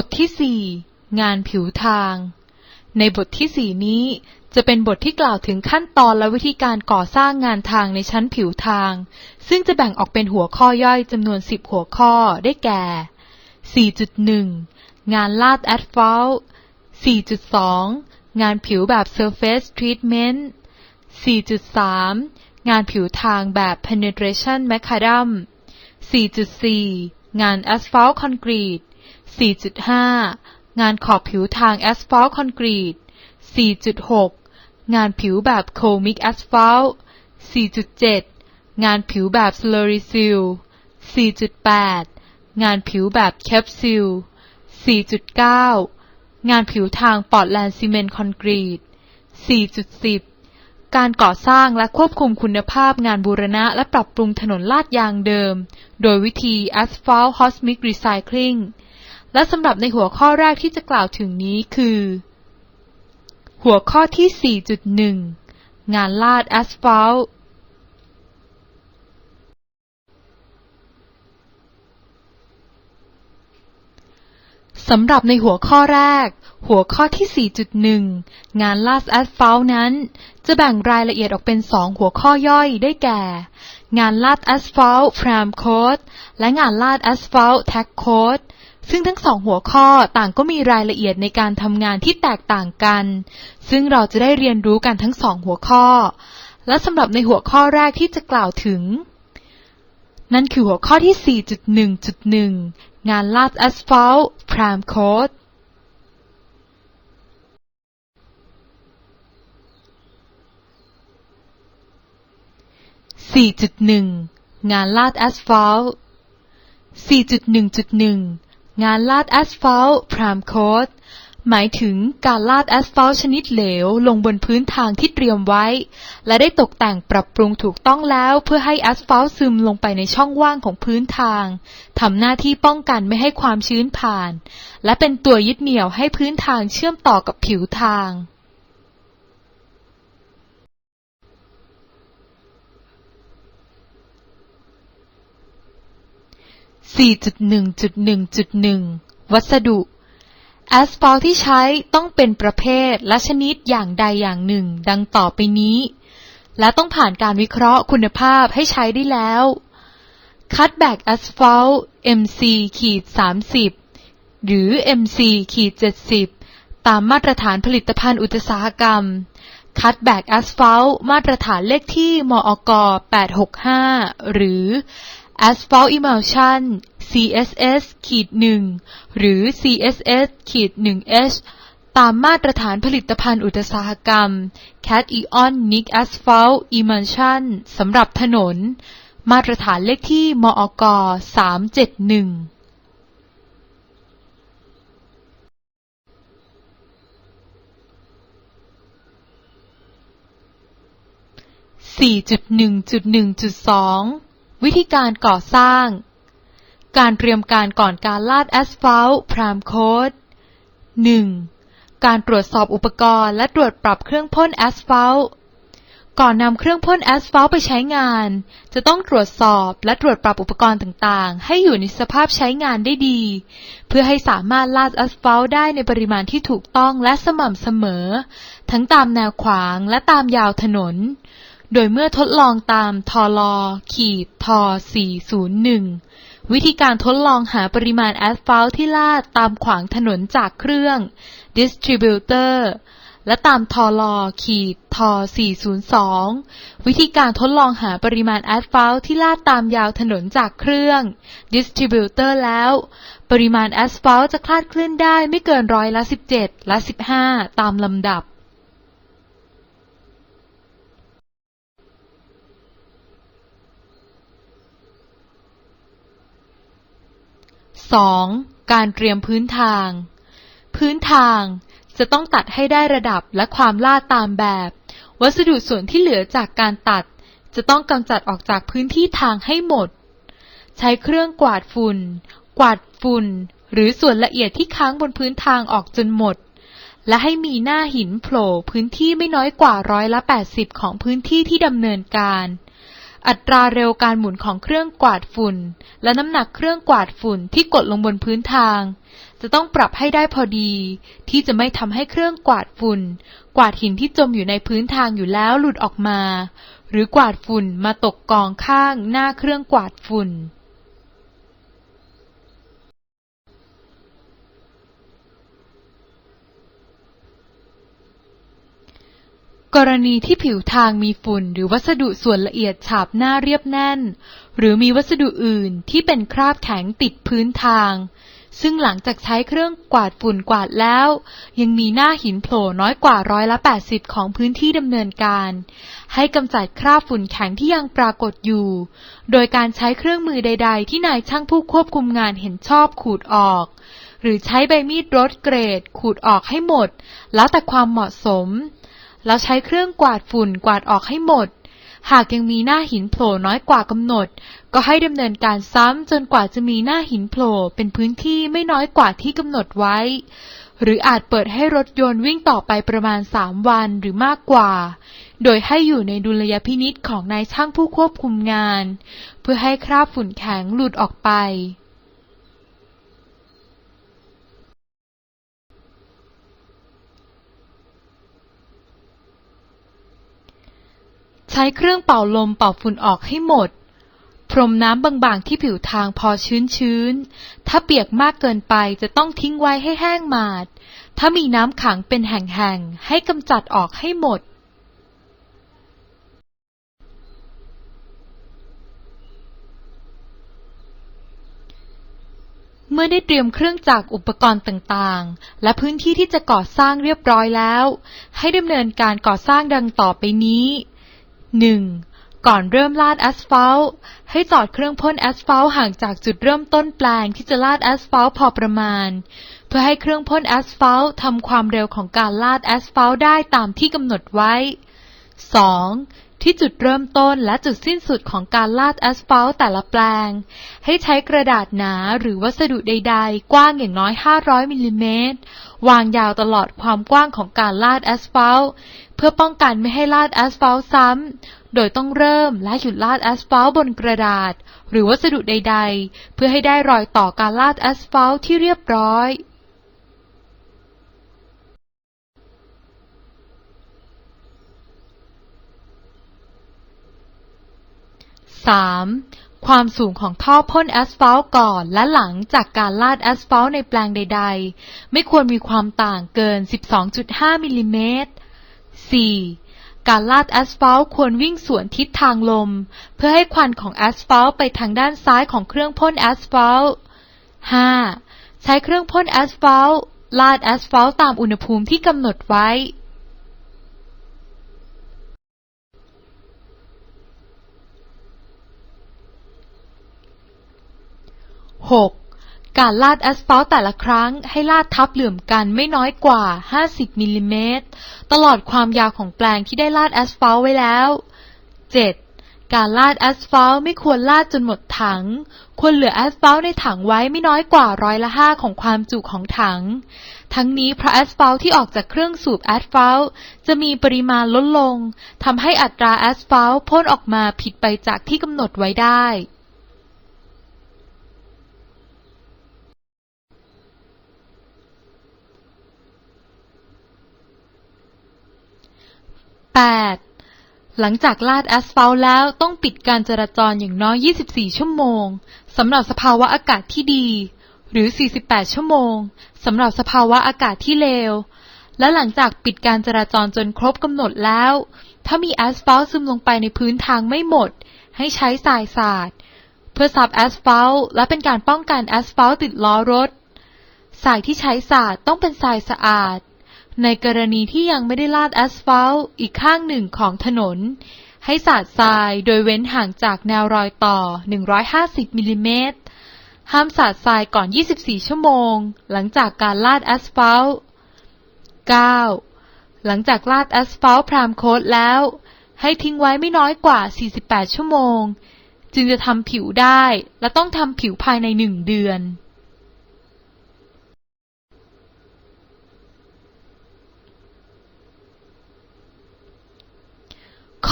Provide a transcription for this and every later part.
บทที่4งานผิวทาง ในบทที่4นี้จะเป็นบทที่กล่าวถึงขั้นตอนและวิธีการก่อสร้างงานทางในชั้นผิวทาง ซึ่งจะแบ่งออกเป็นหัวข้อย่อยจำนวน10หัวข้อได้แก่ 4.1 งานลาดแอสฟัลต์4.2 งานผิวแบบ Surface Treatment 4.3 งานผิวทางแบบ Penetration Macadam 4.4 งาน Asphalt Concrete 4.5 งานขอบผิวทาง Asphalt Concrete 4.6 งานผิวแบบ Comic Asphalt 4.7 งานผิวแบบ Slurry Seal 4.8 งานผิวแบบ Capsule 4.9 งานผิวทาง Portland Cement Concrete 4.10 การก่อสร้างและควบคุมคุณภาพงานบูรณะและปรับปรุงถนนลาดยางเดิม โดยวิธี Asphalt Osmic Recycling และสำหรับในหัวข้อแรกที่จะกล่าวถึงนี้คือ หัวข้อที่ 4.1 งานลาดแอสฟัลต์สำหรับในหัวข้อแรก หัวข้อที่ 4.1 งานลาดแอสฟัลต์นั้น จะแบ่งรายละเอียดออกเป็น2หัวข้อย่อยได้แก่ งานลาดแอสฟัลต์พรามโคดและงานลาดแอสฟัลต์แท็กโคด ซึ่งทั้งสองหัวข้อต่างก็มีรายละเอียดในการทำงานที่แตกต่างกัน ซึ่งเราจะได้เรียนรู้กันทั้งสองหัวข้อ และสำหรับในหัวข้อแรกที่จะกล่าวถึง นั่นคือหัวข้อที่ 4.1.1 งานลาดแอสฟัลต์พรามโคด4.1 งานลาดแอสฟัลต์4.1.1 งานลาดแอสฟัลต์พรามโคดหมายถึงการลาดแอสฟัลต์ชนิดเหลวลงบนพื้นทางที่เตรียมไว้ และได้ตกแต่งปรับปรุงถูกต้องแล้วเพื่อให้แอสฟัลต์ซึมลงไปในช่องว่างของพื้นทางทำหน้าที่ป้องกันไม่ให้ความชื้นผ่าน และเป็นตัวยึดเหนี่ยวให้พื้นทางเชื่อมต่อกับผิวทาง 4.1.1.1 วัสดุ แอสฟัลต์ที่ใช้ต้องเป็นประเภทและชนิดอย่างใดอย่างหนึ่ง ดังต่อไปนี้ และต้องผ่านการวิเคราะห์คุณภาพให้ใช้ได้แล้ว คัตแบ็กแอสฟัลต์ MC ขีด30 หรือ MC ขีด70 ตามมาตรฐานผลิตภัณฑ์อุตสาหกรรม คัตแบ็กแอสฟัลต์มาตรฐานเลขที่มอก 865 หรือ Asphalt Emulsion CSS ขีด1หรือ CSS ขีด1 H ตามมาตรฐานผลิตภัณฑ์อุตสาหกรรม Cat Eon Nick Asphalt Emulsion สำหรับถนน มาตรฐานเลขที่มอก371 4.1.1.2 วิธีการก่อสร้าง การเตรียมการก่อนการลาดแอสฟัลต์พรามโคด 1. การตรวจสอบอุปกรณ์และตรวจปรับเครื่องพ่นแอสฟัลต์ก่อนนำเครื่องพ่นแอสฟัลต์ไปใช้งาน จะต้องตรวจสอบและตรวจปรับอุปกรณ์ต่างๆ ให้อยู่ในสภาพใช้งานได้ดี เพื่อให้สามารถลาดแอสฟัลต์ได้ในปริมาณที่ถูกต้องและสม่ำเสมอ ทั้งตามแนวขวางและตามยาวถนน โดยเมื่อทดลองตามทลขีดท401 วิธีการทดลองหาปริมาณแอสฟัลต์ที่ลาดตามขวางถนนจากเครื่อง distributor และตามทลขีดท402 วิธีการทดลองหาปริมาณแอสฟัลต์ที่ลาดตามยาวถนนจากเครื่อง distributor แล้ว ปริมาณแอสฟัลต์จะคลาดเคลื่อนได้ไม่เกินร้อยละ 17 และ 15 ตามลำดับ 2. การเตรียมพื้นทาง พื้นทางจะต้องตัดให้ได้ระดับและความลาดตามแบบ วัสดุส่วนที่เหลือจากการตัด จะต้องกำจัดออกจากพื้นที่ทางให้หมด ใช้เครื่องกวาดฝุ่น กวาดฝุ่น หรือส่วนละเอียดที่ค้างบนพื้นทางออกจนหมด และให้มีหน้าหินโผล่พื้นที่ไม่น้อยกว่าร้อยละ 80 ของพื้นที่ที่ดำเนินการ อัตราเร็วการหมุนของเครื่องกวาดฝุ่น และน้ำหนักเครื่องกวาดฝุ่นที่กดลงบนพื้นทาง จะต้องปรับให้ได้พอดี ที่จะไม่ทำให้เครื่องกวาดฝุ่น กวาดหินที่จมอยู่ในพื้นทางอยู่แล้วหลุดออกมา หรือกวาดฝุ่นมาตกกองข้างหน้าเครื่องกวาดฝุ่น กรณีที่ผิวทางมีฝุ่นหรือวัสดุส่วนละเอียดฉาบหน้าเรียบแน่น หรือมีวัสดุอื่นที่เป็นคราบแข็งติดพื้นทาง ซึ่งหลังจากใช้เครื่องกวาดฝุ่นกวาดแล้ว ยังมีหน้าหินโผล่น้อยกว่าร้อยละ80 ของพื้นที่ดำเนินการ ให้กำจัดคราบฝุ่นแข็งที่ยังปรากฏอยู่ โดยการใช้เครื่องมือใด ๆ ที่นายช่างผู้ควบคุมงานเห็นชอบขูดออก หรือใช้ใบมีดรถเกรด ขูดออกให้หมด แล้วแต่ความเหมาะสม แล้วใช้เครื่องกวาดฝุ่นกวาดออกให้หมด หากยังมีหน้าหินโผล่น้อยกว่ากำหนด ก็ให้ดำเนินการซ้ำจนกว่าจะมีหน้าหินโผล่เป็นพื้นที่ไม่น้อยกว่าที่กำหนดไว้ หรืออาจเปิดให้รถยนต์วิ่งต่อไปประมาณ 3 วันหรือมากกว่า โดยให้อยู่ในดุลยพินิษของนายช่างผู้ควบคุมงาน เพื่อให้คราบฝุ่นแข็งหลุดออกไป ใช้เครื่องเป่าลมเป่าฝุ่นออกให้หมด พรมน้ำบางๆที่ผิวทางพอชื้นๆ ถ้าเปียกมากเกินไปจะต้องทิ้งไว้ให้แห้งหมาด ถ้ามีน้ำขังเป็นแห่งๆ ให้กำจัดออกให้หมดเมื่อได้เตรียมเครื่องจักรอุปกรณ์ต่างๆ และพื้นที่ที่จะก่อสร้างเรียบร้อยแล้ว ให้ดำเนินการก่อสร้างดังต่อไปนี้ 1. ก่อนเริ่มลาดแอสฟัลต์ให้จอดเครื่องพ่นแอสฟัลต์ห่างจากจุดเริ่มต้นแปลงที่จะลาดแอสฟัลต์พอประมาณ เพื่อให้เครื่องพ่นแอสฟัลต์ทำความเร็วของการลาดแอสฟัลต์ได้ตามที่กำหนดไว้ 2. ที่จุดเริ่มต้นและจุดสิ้นสุดของการลาดแอสฟัลต์แต่ละแปลง ให้ใช้กระดาษหนาหรือวัสดุใด ๆ กว้างอย่างน้อย 500มิลลิเมตรวางยาวตลอดความกว้างของการลาดแอสฟัลต์เพื่อป้องกันไม่ให้ลาดแอสฟัลต์ซ้ำ โดยต้องเริ่มและหยุดลาดแอสฟัลต์บนกระดาษ หรือวัสดุใด ๆ เพื่อให้ได้รอยต่อการลาดแอสฟัลต์ที่เรียบร้อย 3. ความสูงของท่อพ่นแอสฟัลต์ก่อนและหลังจากการลาดแอสฟัลต์ในแปลงใด ๆ ไม่ควรมีความต่างเกิน 12.5 มิลลิเมตร 4. การลาดแอสฟัลต์ควรวิ่งสวนทิศทางลม เพื่อให้ควันของแอสฟัลต์ไปทางด้านซ้ายของเครื่องพ่นแอสฟัลต์ 5. ใช้เครื่องพ่นแอสฟัลต์ลาดแอสฟัลต์ตามอุณหภูมิที่กำหนดไว้ 6. การลาดแอสฟัลต์แต่ละครั้งให้ลาดทับเหลื่อมกันไม่น้อยกว่า 50มิลลิเมตรตลอดความยาวของแปลงที่ได้ลาดแอสฟัลต์ไว้แล้ว 7. การลาดแอสฟัลต์ไม่ควรลาดจนหมดถัง ควรเหลือแอสฟัลต์ในถังไว้ไม่น้อยกว่าร้อยละ5ของความจุของถัง ทั้งนี้เพราะแอสฟัลต์ที่ออกจากเครื่องสูบแอสฟัลต์จะมีปริมาณลดลงทำให้อัตราแอสฟัลต์พ่นออกมาผิดไปจากที่กำหนดไว้ได้ 8. หลังจากลาดแอสฟัลต์แล้วต้องปิดการจราจรอย่างน้อย 24 ชั่วโมงสำหรับสภาวะอากาศที่ดี หรือ 48 ชั่วโมงสำหรับสภาวะอากาศที่เลว และหลังจากปิดการจราจรจนครบกำหนดแล้ว ถ้ามีแอสฟัลต์ซึมลงไปในพื้นทางไม่หมด ให้ใช้ทรายสาดเพื่อซับแอสฟัลต์และเป็นการป้องกันแอสฟัลต์ติดล้อรถทรายที่ใช้สาดต้องเป็นทรายสะอาด ในกรณีที่ยังไม่ได้ลาดแอสฟัลต์อีกข้างหนึ่งของถนน ให้สาดทรายโดยเว้นห่างจากแนวรอยต่อ 150มิลลิเมตร ห้ามสาดทรายก่อน 24 ชั่วโมง หลังจากการลาดแอสฟัลต์ 9. หลังจากลาดแอสฟัลต์พรามโคตแล้ว ให้ทิ้งไว้ไม่น้อยกว่า 48 ชั่วโมง จึงจะทำผิวได้และต้องทำผิวภายใน1เดือน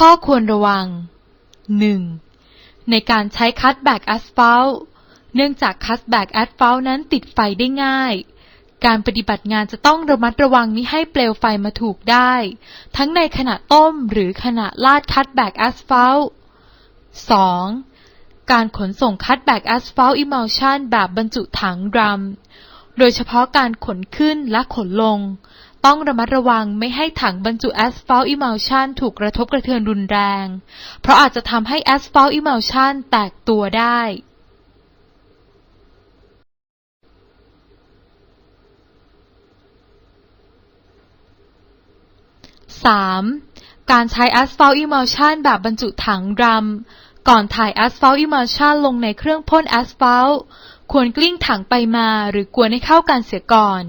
ข้อควรระวัง 1. ในการใช้คัตแบ็กแอสฟัลเนื่องจากคัตแบ็กแอสฟัลนั้นติดไฟได้ง่าย การปฏิบัติงานจะต้องระมัดระวังมิให้เปลวไฟมาถูกได้ ทั้งในขณะต้มหรือขณะลาดคัตแบ็กแอสฟัล 2. การขนส่งคัตแบ็กแอสฟัลอิมัลชันแบบบรรจุถังดรัม โดยเฉพาะการขนขึ้นและขนลง ต้องระมัดระวังไม่ให้ถังบรรจุแอสฟัลต์อิมัลชันถูกกระทบกระเทือนรุนแรง เพราะอาจจะทำให้แอสฟัลต์อิมัลชันแตกตัวได้ 3. การใช้ Asphalt Emulsion แบบบรรจุถังดรัมก่อนถ่าย Asphalt Emulsion ลงในเครื่องพ่น Asphalt ควรกลิ้งถังไปมาหรือกวนให้เข้ากันเสียก่อน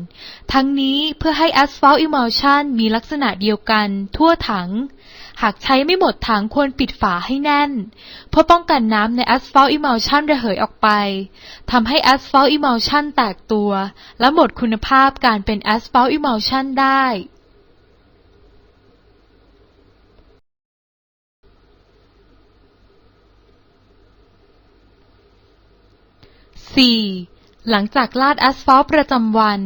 ทั้งนี้เพื่อให้ Asphalt Emulsion มีลักษณะเดียวกันทั่วถัง หากใช้ไม่หมดถังควรปิดฝาให้แน่น เพื่อป้องกันน้ำใน Asphalt Emulsion ระเหยออกไปทำให้ Asphalt Emulsion แตกตัว และหมดคุณภาพการเป็น Asphalt Emulsion ได้ 4. หลังจากลาดแอสฟัลต์ประจำวัน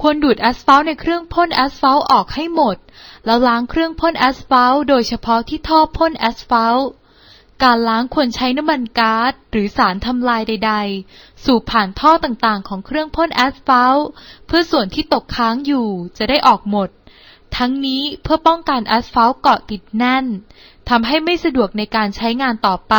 ควรดูดแอสฟัลต์ในเครื่องพ่นแอสฟัลต์ออกให้หมด แล้วล้างเครื่องพ่นแอสฟัลต์โดยเฉพาะที่ท่อพ่นแอสฟัลต์การล้างควรใช้น้ำมันก๊าซหรือสารทำลายใด ๆ สูบผ่านท่อต่างๆ ของเครื่องพ่นแอสฟัลต์เพื่อส่วนที่ตกค้างอยู่จะได้ออกหมด ทั้งนี้เพื่อป้องกันแอสฟัลต์เกาะติดแน่นทำให้ไม่สะดวกในการใช้งานต่อไป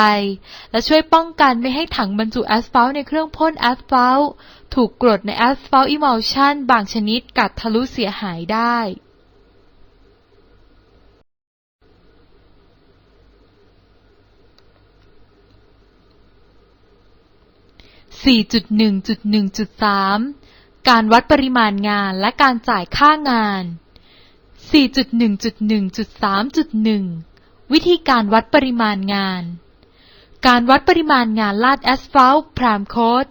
และช่วยป้องกันไม่ให้ถังบรรจุแอสฟัลต์ในเครื่องพ่นแอสฟัลต์ถูกกรดในแอสฟัลต์อิมัลชันบางชนิดกัดทะลุเสียหายได้ 4.1.1.3 การวัดปริมาณงานและการจ่ายค่างาน 4.1.1.3.1 วิธีการวัดปริมาณงาน การวัดปริมาณงานลาดแอสฟัลต์พรามโคด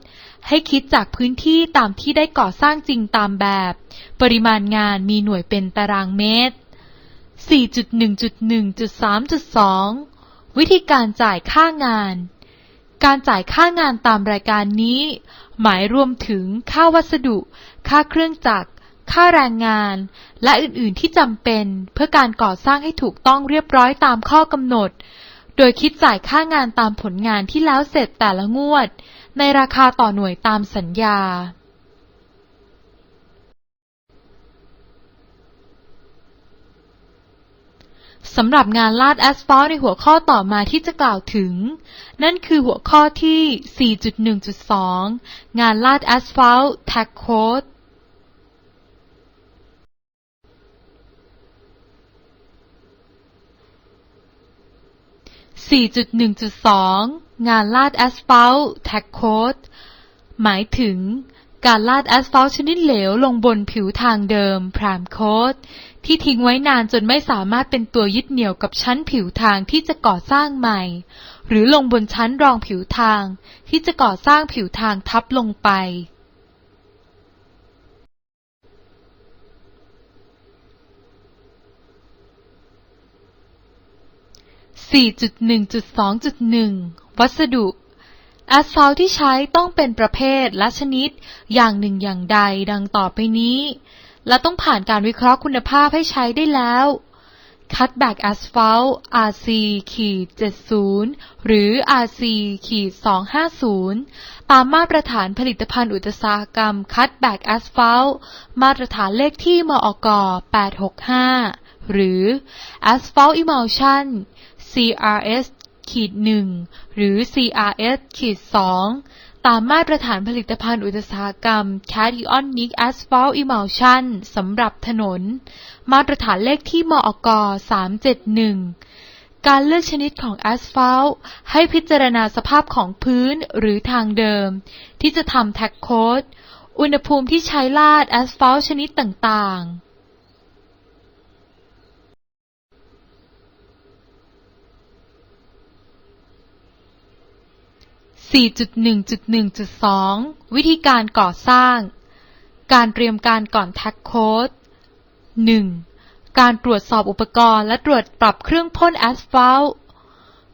ให้คิดจากพื้นที่ตามที่ได้ก่อสร้างจริงตามแบบ ปริมาณงานมีหน่วยเป็นตารางเมตร 4.1.1.3.2 วิธีการจ่ายค่างาน การจ่ายค่างานตามรายการนี้ หมายรวมถึงค่าวัสดุ ค่าเครื่องจักร ค่าแรงงาน และอื่นๆที่จำเป็นเพื่อการก่อสร้างให้ถูกต้องเรียบร้อยตามข้อกำหนด โดยคิดจ่ายค่างานตามผลงานที่แล้วเสร็จแต่ละงวด ในราคาต่อหน่วยตามสัญญา สำหรับงานลาดแอสฟัลต์ในหัวข้อต่อมาที่จะกล่าวถึง นั่นคือหัวข้อที่ 4.1.2 งานลาดแอสฟัลต์แท็กโคด 4.1.2 งานลาดแอสฟัลต์แท็กโคดหมายถึง การลาดแอสฟัลต์ชนิดเหลวลงบนผิวทางเดิมพรามโคดที่ทิ้งไว้นานจนไม่สามารถเป็นตัวยึดเหนี่ยวกับชั้นผิวทางที่จะก่อสร้างใหม่ หรือลงบนชั้นรองผิวทาง ที่จะก่อสร้างผิวทางทับลงไป 4.1.2.1 วัสดุ แอสฟัลต์ที่ใช้ต้องเป็นประเภทและชนิดอย่างหนึ่งอย่างใดดังต่อไปนี้ และต้องผ่านการวิเคราะห์คุณภาพให้ใช้ได้แล้ว Cutback Asphalt RC 70 หรือ RC 250 ตามมาตรฐานผลิตภัณฑ์อุตสาหกรรม Cutback Asphalt มาตรฐานเลขที่มอก865 หรือ Asphalt Emulsion CRS ขีด1หรือ CRS ขีด2ตามมาตรฐานผลิตภัณฑ์อุตสาหกรรม Cationic Asphalt Emulsion สำหรับถนน มาตรฐานเลขที่มอก371 การเลือกชนิดของแอสฟัลต์ให้พิจารณาสภาพของพื้นหรือทางเดิม ที่จะทำแท็กโคดอุณหภูมิที่ใช้ลาดแอสฟัลต์ชนิดต่างๆ 4.1.1.2 วิธีการก่อสร้าง การเตรียมการก่อนแท็กโค้ด 1. การตรวจสอบอุปกรณ์และตรวจปรับเครื่องพ่นแอสฟัลต์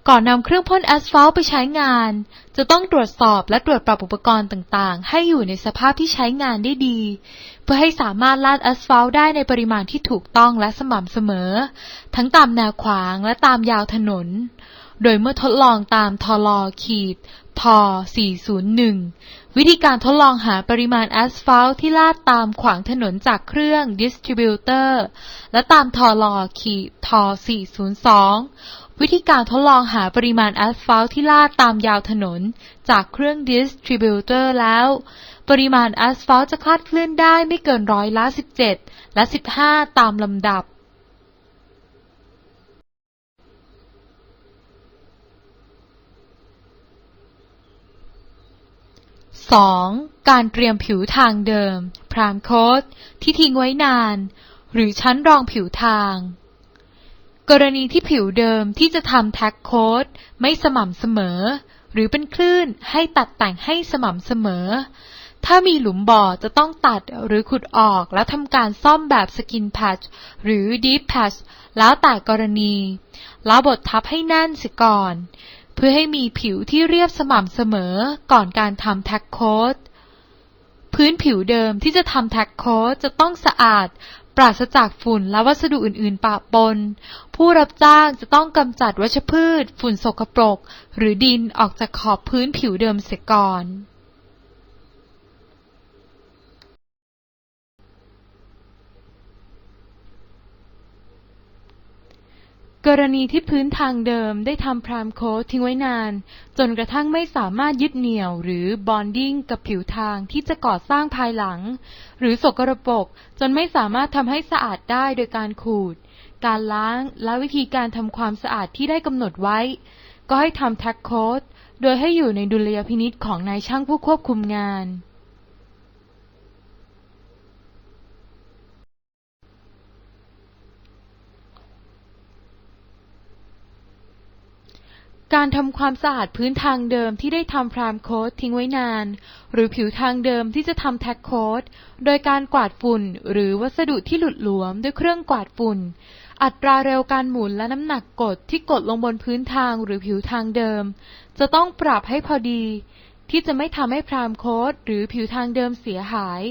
ก่อนนำเครื่องพ่นแอสฟัลต์ไปใช้งาน จะต้องตรวจสอบและตรวจปรับอุปกรณ์ต่างๆ ให้อยู่ในสภาพที่ใช้งานได้ดี เพื่อให้สามารถลาดแอสฟัลต์ได้ในปริมาณที่ถูกต้องและสม่ำเสมอ ทั้งตามแนวขวางและตามยาวถนน โดยเมื่อทดลองตามทลขีดท401 วิธีการทดลองหาปริมาณแอสฟัลต์ที่ลาดตามขวางถนนจากเครื่องดิสทริบิวเตอร์และตามทลขีดท402 วิธีการทดลองหาปริมาณแอสฟัลต์ที่ลาดตามยาวถนนจากเครื่องดิสทริบิวเตอร์แล้ว ปริมาณแอสฟัลต์จะคลาดเคลื่อนได้ไม่เกินร้อยละ 17 และ 15 ตามลำดับ 2. การเตรียมผิวทางเดิม พรามโค้ดที่ทิ้งไว้นาน หรือชั้นรองผิวทาง กรณีที่ผิวเดิมที่จะทำแท็กโค้ดไม่สม่ำเสมอ หรือเป็นคลื่นให้ตัดแต่งให้สม่ำเสมอ ถ้ามีหลุมบ่อจะต้องตัดหรือขุดออกแล้วทำการซ่อมแบบสกินแพทหรือดีฟแพทแล้วแต่กรณี แล้วบดทับให้แน่นเสียก่อน เพื่อให้มีผิวที่เรียบสม่ำเสมอก่อนการทำแท็กโค้ดพื้นผิวเดิมที่จะทำแท็กโค้ดจะต้องสะอาด ปราศจากฝุ่นและวัสดุอื่น ๆ ปะปน ผู้รับจ้างจะต้องกำจัดวัชพืช ฝุ่นสกปรก หรือดินออกจากขอบพื้นผิวเดิมเสียก่อน กรณีที่พื้นทางเดิมได้ทำพรามโค้ดทิ้งไว้นาน จนกระทั่งไม่สามารถยึดเหนี่ยวหรือบอนดิ้งกับผิวทางที่จะก่อสร้างภายหลัง หรือสกรปรกจนไม่สามารถทำให้สะอาดได้โดยการขูด การล้างและวิธีการทำความสะอาดที่ได้กำหนดไว้ ก็ให้ทำแท็กโค้ดโดยให้อยู่ในดุลยพินิจของนายช่างผู้ควบคุมงาน การทำความสะอาดพื้นทางเดิมที่ได้ทำพรามโค้ดทิ้งไว้นาน หรือผิวทางเดิมที่จะทำแท็กโค้ดโดยการกวาดฝุ่นหรือวัสดุที่หลุดหลวมด้วยเครื่องกวาดฝุ่น อัตราเร็วการหมุนและน้ำหนักกดที่กดลงบนพื้นทางหรือผิวทางเดิม จะต้องปรับให้พอดี ที่จะไม่ทำให้พรามโค้ดหรือผิวทางเดิมเสียหาย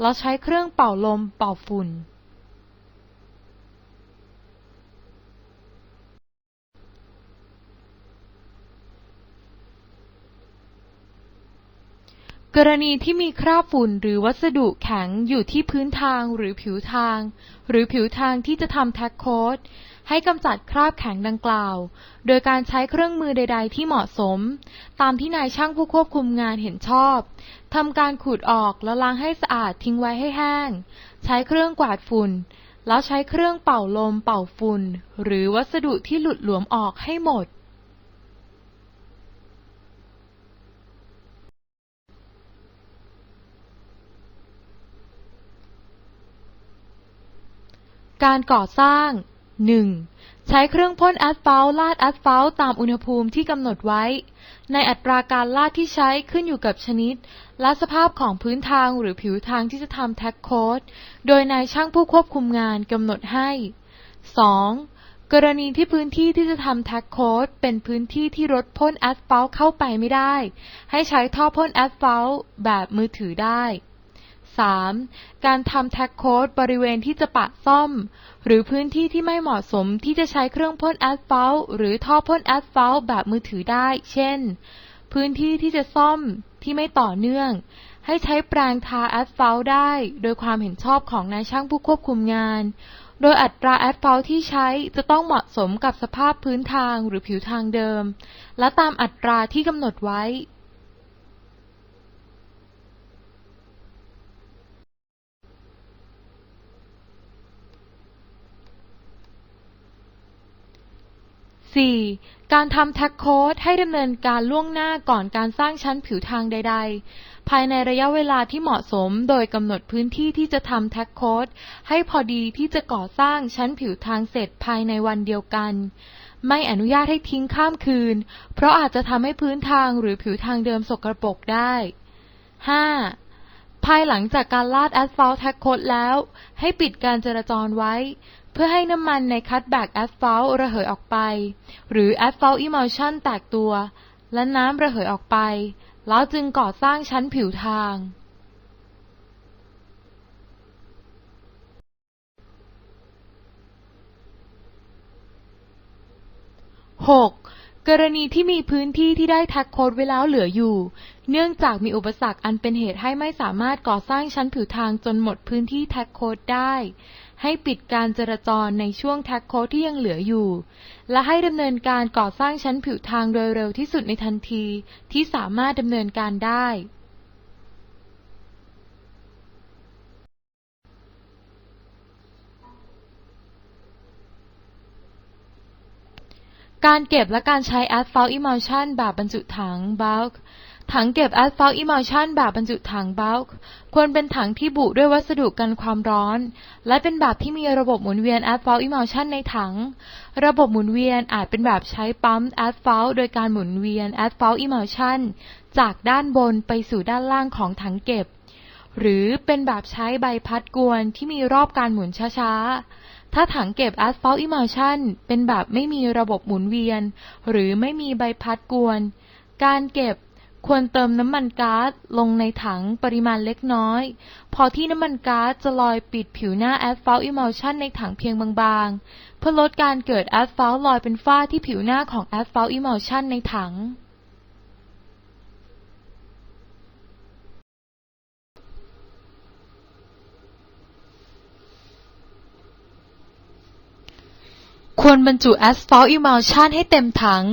แล้วใช้เครื่องเป่าลมเป่าฝุ่น กรณีที่มีคราบฝุ่นหรือวัสดุแข็งอยู่ที่พื้นทางหรือผิวทาง หรือผิวทางที่จะทำแท็กโค้ดให้กำจัดคราบแข็งดังกล่าว โดยการใช้เครื่องมือใด ๆ ที่เหมาะสม ตามที่นายช่างผู้ควบคุมงานเห็นชอบทำการขูดออกแล้วล้างให้สะอาดทิ้งไว้ให้แห้ง ใช้เครื่องกวาดฝุ่น แล้วใช้เครื่องเป่าลมเป่าฝุ่น หรือวัสดุที่หลุดหลวมออกให้หมด การก่อสร้าง 1. ใช้เครื่องพ่นแอสฟัลต์ลาดแอสฟัลต์ตามอุณหภูมิที่กำหนดไว้ ในอัตราการลาดที่ใช้ขึ้นอยู่กับชนิด และสภาพของพื้นทางหรือผิวทางที่จะทำแท็กโค้ดโดยนายช่างผู้ควบคุมงานกำหนดให้ 2. กรณีที่พื้นที่ที่จะทำแท็กโค้ดเป็นพื้นที่ที่รถพ่นแอสฟัลต์เข้าไปไม่ได้ ให้ใช้ท่อพ่นแอสฟัลต์แบบมือถือได้ 3. การทำแท็กโค้ดบริเวณที่จะปะซ่อม หรือพื้นที่ที่ไม่เหมาะสมที่จะใช้เครื่องพ่นแอสฟัลต์หรือท่อพ่นแอสฟัลต์แบบมือถือได้ เช่น พื้นที่ที่จะซ่อมที่ไม่ต่อเนื่อง ให้ใช้แปรงทาแอสฟัลต์ได้ โดยความเห็นชอบของนายช่างผู้ควบคุมงาน โดยอัตราแอสฟัลต์ที่ใช้จะต้องเหมาะสมกับสภาพพื้นทางหรือผิวทางเดิม และตามอัตราที่กำหนดไว้ 4. การทำแท็กโค้ดให้ดำเนินการล่วงหน้าก่อนการสร้างชั้นผิวทางใด ๆ ภายในระยะเวลาที่เหมาะสมโดยกำหนดพื้นที่ที่จะทำแท็กโค้ดให้พอดีที่จะก่อสร้างชั้นผิวทางเสร็จภายในวันเดียวกัน ไม่อนุญาตให้ทิ้งข้ามคืน เพราะอาจจะทำให้พื้นทางหรือผิวทางเดิมสกรปรกได้ 5. ภายหลังจากการลาดแอสฟัลต์แท็กโค้ดแล้ว ให้ปิดการจราจรไว้ พื่อให้น้ำมันในคัตแบ็กแอสฟัลต์ระเหยออกไป หรือแอสฟัลต์อิม l ชันแตกตัว และน้ำระเหยออกไป แล้วจึงก่อสร้างชั้นผิวทาง 6. กรณีที่มีพื้นที่ที่ได้แท็กโค้ดไว้แล้วเหลืออยู่ เนื่องจากมีอุปสรรคอันเป็นเหตุให้ไม่สามารถก่อสร้างชั้นผิวทางจนหมดพื้นที่แท็กโค้ดได้ ให้ปิดการจราจรในช่วงแท็กโค้ดที่ยังเหลืออยู่ และให้ดำเนินการก่อสร้างชั้นผิวทางโดยเร็วที่สุดในทันทีที่สามารถดำเนินการได้การเก็บและการใช้ Asphalt Emulsion แบบบรรจุถัง bulk ถังเก็บ Asphalt Emulsion แบบบรรจุถัง bulk ควรเป็นถังที่บุด้วยวัสดุกันความร้อน และเป็นแบบที่มีระบบหมุนเวียน Asphalt Emulsion ในถัง ระบบหมุนเวียนอาจเป็นแบบใช้ปั๊ม Asphalt โดยการหมุนเวียน Asphalt Emulsion จากด้านบนไปสู่ด้านล่างของถังเก็บ หรือเป็นแบบใช้ใบพัดกวนที่มีรอบการหมุนช้าๆ ถ้าถังเก็บ Asphalt Emulsion เป็นแบบไม่มีระบบหมุนเวียน หรือไม่มีใบพัดกวน การเก็บ ควรเติมน้ำมันก๊าซลงในถังปริมาณเล็กน้อย พอที่น้ำมันก๊าซจะลอยปิดผิวหน้า Asphalt Emulsion ในถังเพียงบางๆ เพื่อลดการเกิดแอสฟัลต์ลอยเป็นฝ้าที่ผิวหน้าของ Asphalt Emulsion ในถัง ควรบรรจุแอสฟอลต์อิมัลชันให้เต็มถัง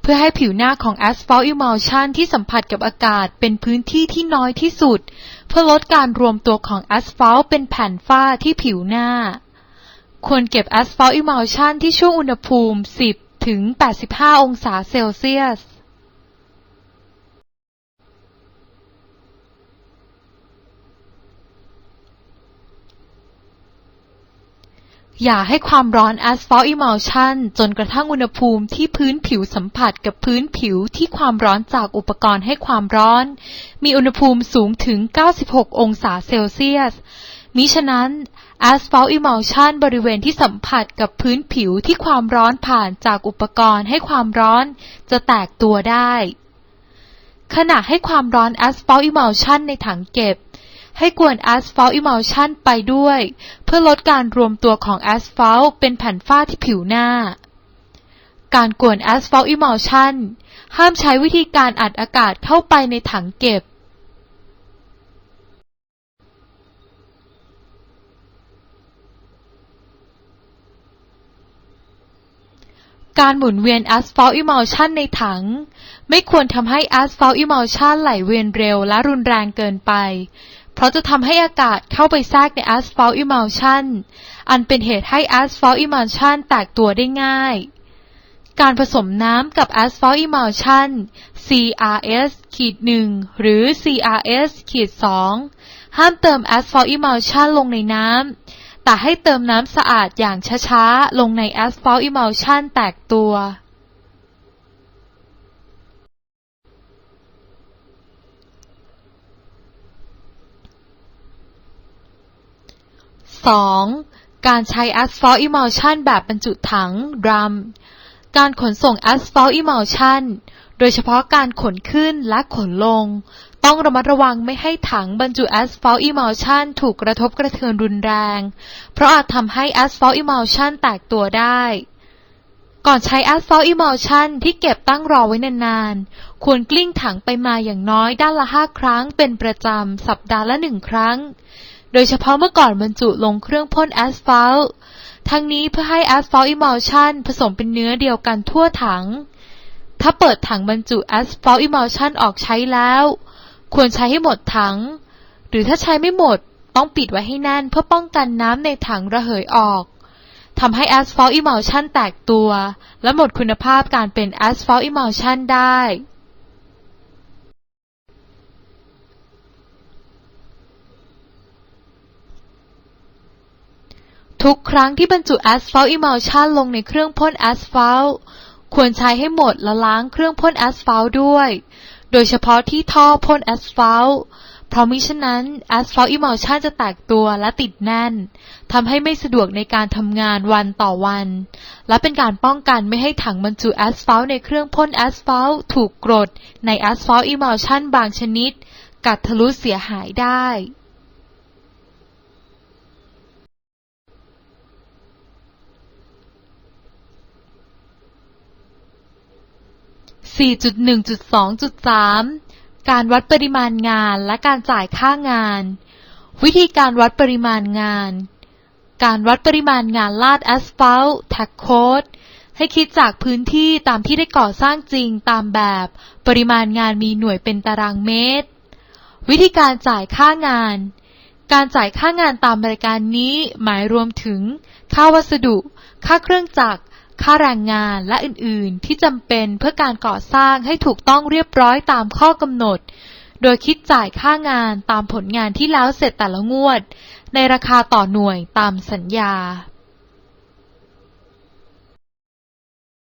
เพื่อให้ผิวหน้าของแอสฟอลต์อิมัลชันที่สัมผัสกับอากาศเป็นพื้นที่ที่น้อยที่สุด เพื่อลดการรวมตัวของแอสฟอลต์เป็นแผ่นฝ้าที่ผิวหน้า ควรเก็บแอสฟอลต์อิมัลชันที่ช่วงอุณหภูมิ 10 ถึง 85 องศาเซลเซียส อย่าให้ความร้อน Asphalt Emulsion จนกระทั่งอุณหภูมิที่พื้นผิวสัมผัสกับพื้นผิวที่ความร้อนจากอุปกรณ์ให้ความร้อน มีอุณหภูมิสูงถึง 96 องศาเซลเซียส มิฉะนั้น Asphalt Emulsion บริเวณที่สัมผัสกับพื้นผิวที่ความร้อนผ่านจากอุปกรณ์ให้ความร้อน จะแตกตัวได้ ขณะให้ความร้อน Asphalt Emulsion ในถังเก็บ ให้กวน Asphalt Emulsion ไปด้วย เพื่อลดการรวมตัวของ Asphalt เป็นแผ่นฝ้าที่ผิวหน้า การกวน Asphalt Emulsion ห้ามใช้วิธีการอัดอากาศเข้าไปในถังเก็บการหมุนเวียน Asphalt Emulsion ในถัง ไม่ควรทำให้ Asphalt Emulsion ไหลเวียนเร็วและรุนแรงเกินไป เพราะจะทำให้อากาศเข้าไปแทรกใน Asphalt Emulsion อันเป็นเหตุให้ Asphalt Emulsion แตกตัวได้ง่าย การผสมน้ำกับ Asphalt Emulsion CRS ขีด1หรือ CRS ขีด2ห้ามเติม Asphalt Emulsion ลงในน้ำแต่ให้เติมน้ำสะอาดอย่างช้าๆ ลงใน Asphalt Emulsion แตกตัว 2. การใช้ Asphalt Emulsion แบบบรรจุถัง drum การขนส่ง Asphalt Emulsion โดยเฉพาะการขนขึ้นและขนลง ต้องระมัดระวังไม่ให้ถังบรรจุ Asphalt Emulsion ถูกกระทบกระเทือนรุนแรง เพราะอาจทำให้ Asphalt Emulsion แตกตัวได้ก่อนใช้ Asphalt Emulsion ที่เก็บตั้งรอไว้นานๆ ควรกลิ้งถังไปมาอย่างน้อยด้านละ5ครั้งเป็นประจำ สัปดาห์ละ1ครั้ง โดยเฉพาะเมื่อก่อนบรรจุลงเครื่องพ่นแอสฟัลต์ทั้งนี้เพื่อให้ Asphalt Emulsion ผสมเป็นเนื้อเดียวกันทั่วถัง ถ้าเปิดถังบรรจุ Asphalt Emulsion ออกใช้แล้ว ควรใช้ให้หมดถัง หรือถ้าใช้ไม่หมดต้องปิดไว้ให้แน่นเพื่อป้องกันน้ำในถังระเหยออกทำให้ Asphalt Emulsion แตกตัว และหมดคุณภาพการเป็น Asphalt Emulsion ได้ ทุกครั้งที่บรรจุ Asphalt Emulsion ลงในเครื่องพ่น Asphalt ควรใช้ให้หมดและล้างเครื่องพ่น Asphalt ด้วย โดยเฉพาะที่ท่อพ่น Asphalt เพราะมิฉะนั้น Asphalt Emulsion จะแตกตัวและติดแน่นทำให้ไม่สะดวกในการทำงานวันต่อวัน และเป็นการป้องกันไม่ให้ถังบรรจุแอสฟัลต์ในเครื่องพ่นแอสฟัลต์ถูกกรดใน Asphalt Emulsion บางชนิด กัดทะลุเสียหายได้ 4.1.2.3 การวัดปริมาณงานและการจ่ายค่างาน วิธีการวัดปริมาณงาน การวัดปริมาณงานลาดแอสฟัลต์แท็กโคดให้คิดจากพื้นที่ตามที่ได้ก่อสร้างจริงตามแบบ ปริมาณงานมีหน่วยเป็นตารางเมตร วิธีการจ่ายค่างาน การจ่ายค่างานตามบริการนี้หมายรวมถึง ค่าวัสดุ ค่าเครื่องจักร ค่าแรงงานและอื่นๆ ที่จำเป็นเพื่อการก่อสร้างให้ถูกต้องเรียบร้อยตามข้อกำหนด โดยคิดจ่ายค่างานตามผลงานที่แล้วเสร็จแต่ละงวด ในราคาต่อหน่วยตามสัญญา